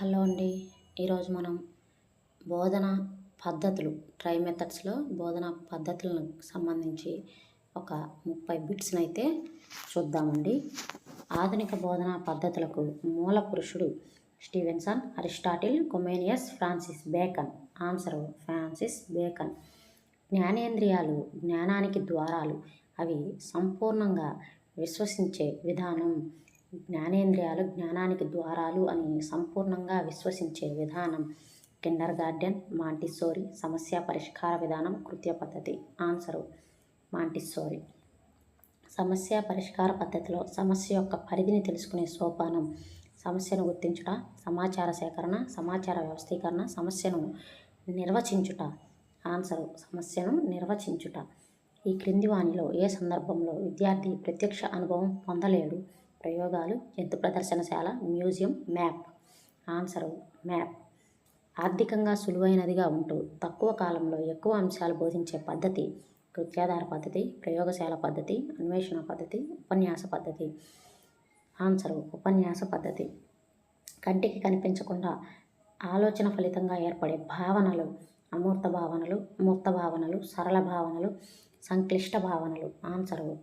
Hello అండి. ఈరోజు మనం బోధన పద్ధతులు ట్రై మెథడ్స్లో బోధన పద్ధతులకు సంబంధించి ఒక ముప్పై బిట్స్ని అయితే చూద్దామండి. ఆధునిక బోధనా పద్ధతులకు మూల పురుషుడు Stevenson Aristotle Comenius Francis Bacon. Answer Francis Bacon. జ్ఞానేంద్రియాలు జ్ఞానానికి ద్వారాలు అవి సంపూర్ణంగా విశ్వసించే విధానం జ్ఞానేంద్రియాలు జ్ఞానానికి ద్వారాలు అని సంపూర్ణంగా విశ్వసించే విధానం కిండర్ గార్డెన్ మాంటిసోరి సమస్య పరిష్కార విధానం కృత్య పద్ధతి ఆన్సరు మాంటిసోరి సమస్య పరిష్కార పద్ధతిలో సమస్య యొక్క పరిధిని తెలుసుకునే సోపానం సమస్యను గుర్తించుట సమాచార సేకరణ సమాచార వ్యవస్థీకరణ సమస్యను నిర్వచించుట ఆన్సరు సమస్యను నిర్వచించుట. ఈ క్రింది వాణిలో ఏ సందర్భంలో విద్యార్థి ప్రత్యక్ష అనుభవం పొందలేడు? ప్రయోగాలు జంతు ప్రదర్శనశాల మ్యూజియం మ్యాప్. Answer map. ఆర్థికంగా సులువైనదిగా ఉంటూ తక్కువ కాలంలో ఎక్కువ అంశాలు బోధించే పద్ధతి కృత్యాధార పద్ధతి ప్రయోగశాల పద్ధతి అన్వేషణ పద్ధతి ఉపన్యాస పద్ధతి. ఆన్సరు ఉపన్యాస పద్ధతి. కంటికి కనిపించకుండా ఆలోచన ఫలితంగా ఏర్పడే భావనలు అమూర్త భావనలు మూర్త భావనలు సరళ భావనలు సంక్లిష్ట భావనలు. ఆన్సరు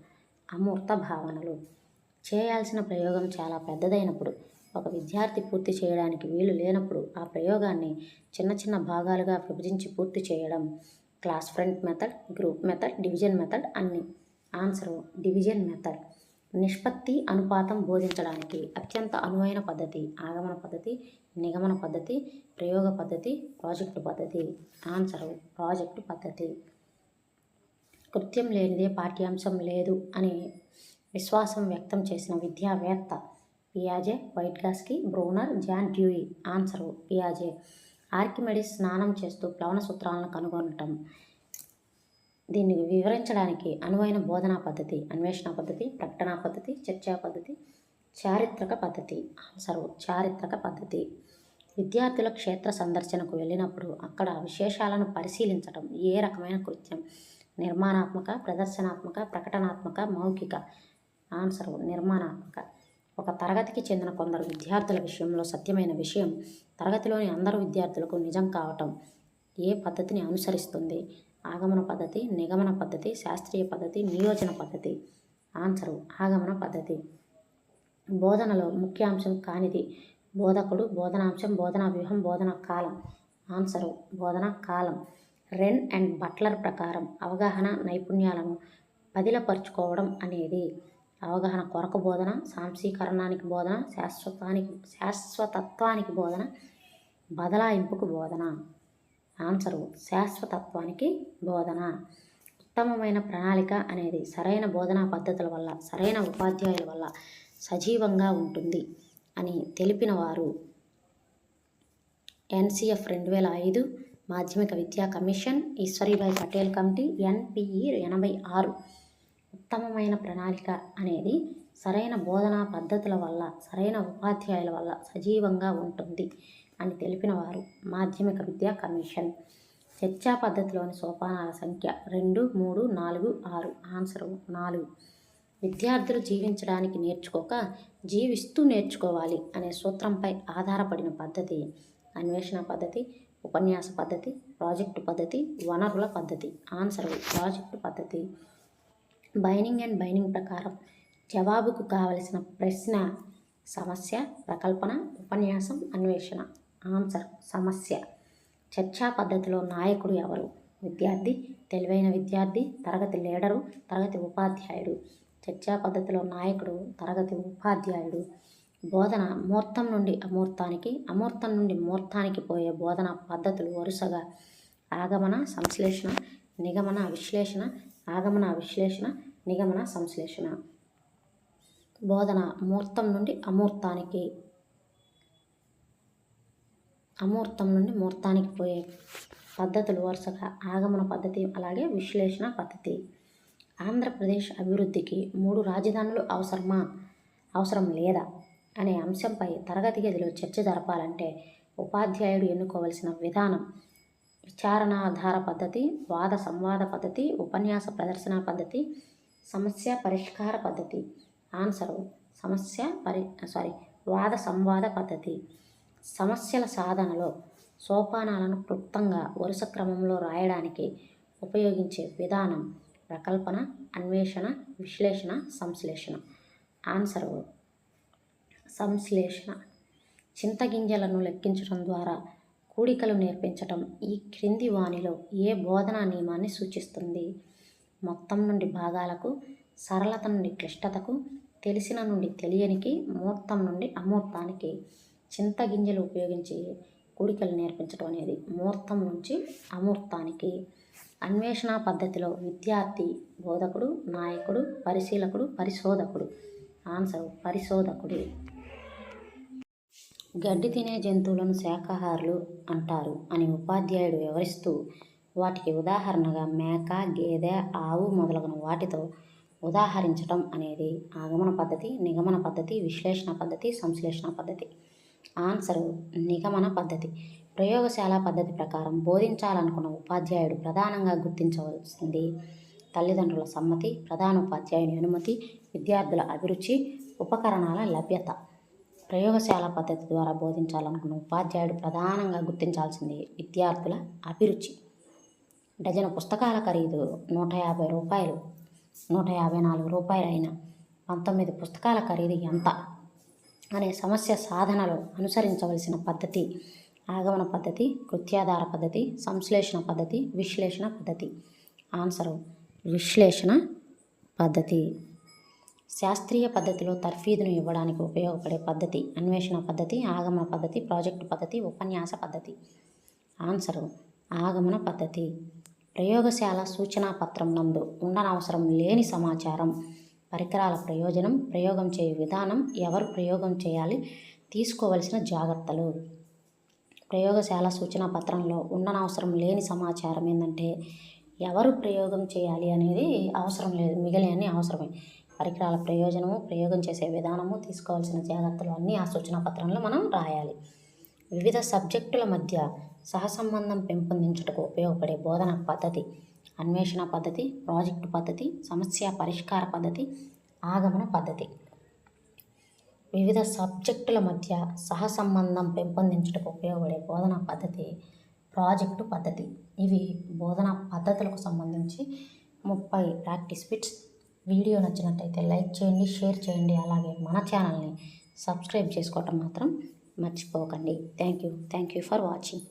అమూర్త భావనలు. చేయాల్సిన ప్రయోగం చాలా పెద్దదైనప్పుడు ఒక విద్యార్థి పూర్తి చేయడానికి వీలు లేనప్పుడు ఆ ప్రయోగాన్ని చిన్న చిన్న భాగాలుగా విభజించి పూర్తి చేయడం class front method group method division method అన్ని. Answer division method. నిష్పత్తి అనుపాతం బోధించడానికి అత్యంత అనువైన పద్ధతి ఆగమన పద్ధతి నిగమన పద్ధతి ప్రయోగ పద్ధతి ప్రాజెక్టు పద్ధతి. ఆన్సరు ప్రాజెక్టు పద్ధతి. కృత్యం లేనిదే పాఠ్యాంశం లేదు అని విశ్వాసం వ్యక్తం చేసిన విద్యావేత్త పియాజే white Vygotsky Bruner John Dewey answer పియాజే. Archimedes స్నానం చేస్తూ ప్లవన సూత్రాలను కనుగొనటం. దీన్ని వివరించడానికి అనువైన బోధనా పద్ధతి అన్వేషణ పద్ధతి ప్రకటన పద్ధతి చర్చా పద్ధతి చారిత్రక పద్ధతి ఆన్సరు చారిత్రక పద్ధతి. విద్యార్థుల క్షేత్ర సందర్శనకు వెళ్ళినప్పుడు అక్కడ విశేషాలను పరిశీలించడం ఏ రకమైన కృత్యం? నిర్మాణాత్మక ప్రదర్శనాత్మక ప్రకటనాత్మక మౌఖిక ఆన్సరు నిర్మాణాత్మక. ఒక తరగతికి చెందిన కొందరు విద్యార్థుల విషయంలో సత్యమైన విషయం తరగతిలోని అందరు విద్యార్థులకు నిజం కావటం ఏ పద్ధతిని అనుసరిస్తుంది? ఆగమన పద్ధతి నిగమన పద్ధతి శాస్త్రీయ పద్ధతి నియోజన పద్ధతి? ఆన్సరు ఆగమన పద్ధతి. బోధనలో ముఖ్యాంశం కానిది బోధకుడు బోధనాంశం బోధనా వ్యూహం బోధన కాలం. ఆన్సరు బోధన కాలం. రెన్ అండ్ బట్లర్ ప్రకారం అవగాహన నైపుణ్యాలను పదిలపరుచుకోవడం అనేది అవగాహన కొరకు బోధన సాంశీకరణానికి బోధన శాశ్వతానికి శాశ్వతత్వానికి బోధన బదలాయింపుకు బోధన. ఆన్సరు శాశ్వతత్వానికి బోధన. ఉత్తమమైన ప్రణాళిక అనేది సరైన బోధనా పద్ధతుల వల్ల సరైన ఉపాధ్యాయుల వల్ల సజీవంగా ఉంటుంది అని తెలిపిన వారు ఎన్సిఎఫ్ రెండు వేల ఐదు మాధ్యమిక విద్యా commission Ishwarbhai Patel committee NPE ఎనభై ఆరు. ఉత్తమమైన ప్రణాళిక అనేది సరైన బోధనా పద్ధతుల వల్ల సరైన ఉపాధ్యాయుల వల్ల సజీవంగా ఉంటుంది అని తెలిపిన వారు మాధ్యమిక విద్యా కమిషన్. చర్చా పద్ధతిలోని సోపానాల సంఖ్య రెండు మూడు నాలుగు ఆరు. ఆన్సరు నాలుగు. విద్యార్థులు జీవించడానికి నేర్చుకోక జీవిస్తూ నేర్చుకోవాలి అనే సూత్రంపై ఆధారపడిన పద్ధతి అన్వేషణ పద్ధతి ఉపన్యాస పద్ధతి ప్రాజెక్టు పద్ధతి వనరుల పద్ధతి. ఆన్సర్ ప్రాజెక్టు పద్ధతి. బైనింగ్ అండ్ బైనింగ్ ప్రకారం జవాబుకు కావలసిన ప్రశ్న సమస్య ప్రకల్పన ఉపన్యాసం అన్వేషణ. ఆన్సర్ సమస్య. చర్చా పద్ధతిలో నాయకుడు ఎవరు? విద్యార్థి తెలివైన విద్యార్థి తరగతి లీడరు తరగతి ఉపాధ్యాయుడు. చర్చా పద్ధతిలో నాయకుడు తరగతి ఉపాధ్యాయుడు. బోధన మూర్తం నుండి అమూర్తానికి అమూర్తం నుండి మూర్తానికి పోయే బోధన పద్ధతులు వరుసగా ఆగమన సంశ్లేషణ నిగమన విశ్లేషణ ఆగమన విశ్లేషణ నిగమన సంశ్లేషణ. బోధన మూర్తం నుండి అమూర్తానికి. అమూర్తం నుండి మూర్తానికి పోయే పద్ధతులు వరుసగా ఆగమన పద్ధతి అలాగే విశ్లేషణ పద్ధతి. ఆంధ్రప్రదేశ్ అభివృద్ధికి మూడు రాజధానులు అవసరమా? అవసరం లేదా? అనే అంశంపై తరగతి గదిలో చర్చ జరపాలంటే ఉపాధ్యాయుడు ఎన్నుకోవలసిన విధానం విచారణాధార పద్ధతి వాద సంవాద పద్ధతి ఉపన్యాస ప్రదర్శన పద్ధతి సమస్య పరిష్కార పద్ధతి. ఆన్సరు సమస్య పరి సారీ వాద సంవాద పద్ధతి. సమస్యల సాధనలో సోపానాలను క్లుప్తంగా వరుస క్రమంలో రాయడానికి ఉపయోగించే విధానం ప్రకల్పన అన్వేషణ విశ్లేషణ సంశ్లేషణ. ఆన్సరు సంశ్లేషణ. చింతగింజలను లెక్కించడం ద్వారా కూడికలు నేర్పించటం ఈ క్రింది వాణిలో ఏ బోధనా నియమాన్ని సూచిస్తుంది? మొత్తం నుండి భాగాలకు సరళత నుండి క్లిష్టతకు తెలిసిన నుండి తెలియనికి మూర్తం నుండి అమూర్తానికి చింతగింజలు ఉపయోగించి కూడికలు నేర్పించడం అనేది మూర్తం నుంచి అమూర్తానికి. అన్వేషణ పద్ధతిలో విద్యార్థి బోధకుడు నాయకుడు పరిశీలకుడు పరిశోధకుడు. ఆన్సర్ పరిశోధకుడు. గడ్డి తినే జంతువులను శాకాహారులు అంటారు అని ఉపాధ్యాయుడు వివరిస్తూ వాటికి ఉదాహరణగా మేక గేదె ఆవు మొదలగున వాటితో ఉదాహరించటం అనేది ఆగమన పద్ధతి నిగమన పద్ధతి విశ్లేషణ పద్ధతి సంశ్లేషణ పద్ధతి. ఆన్సరు నిగమన పద్ధతి. ప్రయోగశాల పద్ధతి ప్రకారం బోధించాలనుకున్న ఉపాధ్యాయుడు ప్రధానంగా గుర్తించవలసింది తల్లిదండ్రుల సమ్మతి ప్రధాన ఉపాధ్యాయుని అనుమతి విద్యార్థుల అభిరుచి ఉపకరణాల లభ్యత. ప్రయోగశాల పద్ధతి ద్వారా బోధించాలనుకున్న ఉపాధ్యాయుడు ప్రధానంగా గుర్తించాల్సింది విద్యార్థుల అభిరుచి. డజను పుస్తకాల ఖరీదు నూట యాభై రూపాయలు నూట యాభై నాలుగు రూపాయలు అయిన పంతొమ్మిది పుస్తకాల ఖరీదు ఎంత అనే సమస్య సాధనలో అనుసరించవలసిన పద్ధతి ఆగమన పద్ధతి కృత్యాధార పద్ధతి సంశ్లేషణ పద్ధతి విశ్లేషణ పద్ధతి. ఆన్సరు విశ్లేషణ పద్ధతి. శాస్త్రీయ పద్ధతిలో తర్ఫీదును ఇవ్వడానికి ఉపయోగపడే పద్ధతి అన్వేషణ పద్ధతి ఆగమన పద్ధతి ప్రాజెక్టు పద్ధతి ఉపన్యాస పద్ధతి. ఆన్సరు ఆగమన పద్ధతి. ప్రయోగశాల సూచనా పత్రం నందు ఉండనవసరం లేని సమాచారం పరికరాల ప్రయోజనం ప్రయోగం చేయు విధానం ఎవరు ప్రయోగం చేయాలి తీసుకోవలసిన జాగ్రత్తలు. ప్రయోగశాల సూచనా పత్రంలో ఉండనవసరం లేని సమాచారం ఏంటంటే ఎవరు ప్రయోగం చేయాలి అనేది అవసరం లేదు మిగిలినవన్నీ అవసరమే. పరికరాల ప్రయోజనము ప్రయోగం చేసే విధానము తీసుకోవాల్సిన జాగ్రత్తలు అన్నీ ఆ సూచన పత్రంలో మనం రాయాలి. వివిధ సబ్జెక్టుల మధ్య సహసంబంధం పెంపొందించుటకు ఉపయోగపడే బోధన పద్ధతి అన్వేషణ పద్ధతి ప్రాజెక్టు పద్ధతి సమస్య పరిష్కార పద్ధతి ఆగమన పద్ధతి. వివిధ సబ్జెక్టుల మధ్య సహసంబంధం పెంపొందించుటకు ఉపయోగపడే బోధనా పద్ధతి ప్రాజెక్టు పద్ధతి. ఇవి బోధనా పద్ధతులకు సంబంధించి ముప్పై ప్రాక్టీస్ బిట్స్ వీడియో నచ్చినట్టయితే లైక్ చేయండి షేర్ చేయండి అలాగే మన ఛానల్ని సబ్స్క్రైబ్ చేసుకోవటం మాత్రం మర్చిపోకండి. Thank you. Thank you for watching.